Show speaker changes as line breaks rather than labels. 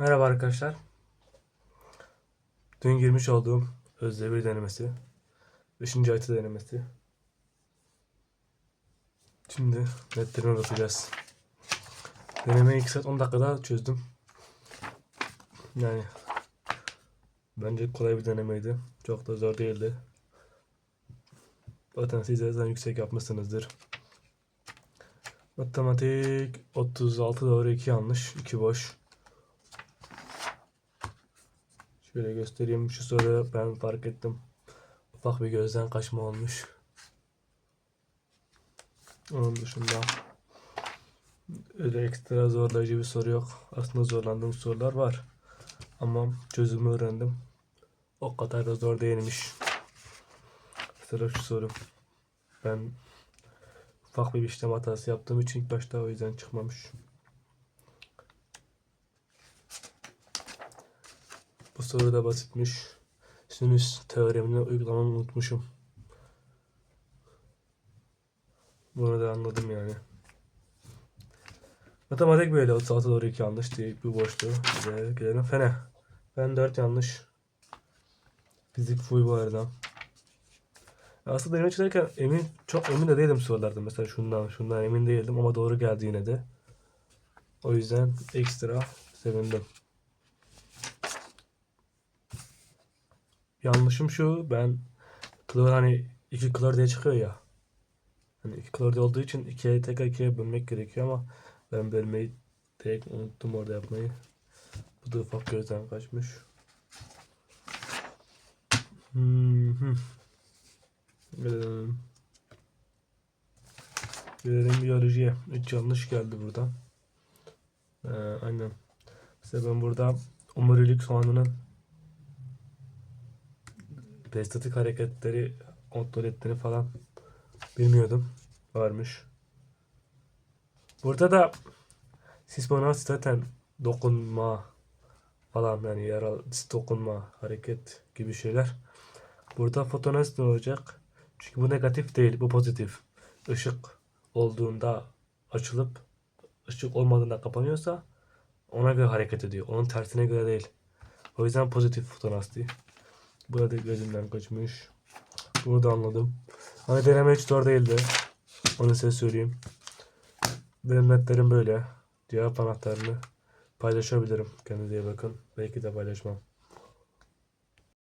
Merhaba arkadaşlar. Dün girmiş olduğum özde bir denemesi. 5. ayıtı denemesi. Şimdi netlerine bakacağız. Denemeyi 2 saat 10 dakikada çözdüm. Yani bence kolay bir denemeydi. Çok da zor değildi. Zaten siz de yüksek yapmışsınızdır. Matematik 36 doğru 2 yanlış 2 boş. Şöyle göstereyim şu soru ben fark ettim. Ufak bir gözden kaçma olmuş. Onun dışında öyle ekstra zorlayıcı bir soru yok. Aslında zorlandığım sorular var. Ama çözümü öğrendim. O kadar da zor değilmiş. Sıra şu soru. Ben ufak bir işlem hatası yaptığım için ilk başta o yüzden çıkmamış. Bu soru da basitmiş. Sinüs teoremini uygulamamı unutmuşum. Bunu da anladım yani. Matematik böyle 36 doğru 2 yanlış diye bir boştu. Ve gelelim fene. Fen 4 yanlış. Fizik full bu arada. Aslında deneme çözerken emin, çok emin de değilim sorularda. Mesela şundan, şundan emin değildim ama doğru geldi yine de. O yüzden ekstra sevindim. Yanlışım şu ben klor hani iki klor diye çıkıyor ya. Hani iki klor diye olduğu için ikiye tekrar ikiye bölmek gerekiyor ama ben bölmeyi direkt unuttum orada yapmayı. Bu da ufak gözden kaçmış. Hmm. Gelelim. Gelelim biyolojiye. Üç yanlış geldi burada. Ee, aynen. Mesela ben burada omurilik soğanının Pestatik hareketleri kontrol ettiğini falan bilmiyordum. Varmış. Burada da sismonas zaten dokunma falan yani yaralı dokunma hareket gibi şeyler. Burada fotonas ne olacak? Çünkü bu negatif değil, bu pozitif. Işık olduğunda açılıp ışık olmadığında kapanıyorsa ona göre hareket ediyor. Onun tersine göre değil. O yüzden pozitif fotonas diye. Burada gözümden kaçmış. Bunu da anladım. Hani deneme hiç zor değildi. Onu size söyleyeyim. Benim netlerim böyle. Cevap anahtarını paylaşabilirim. Kendinize iyi bakın. Belki de paylaşmam.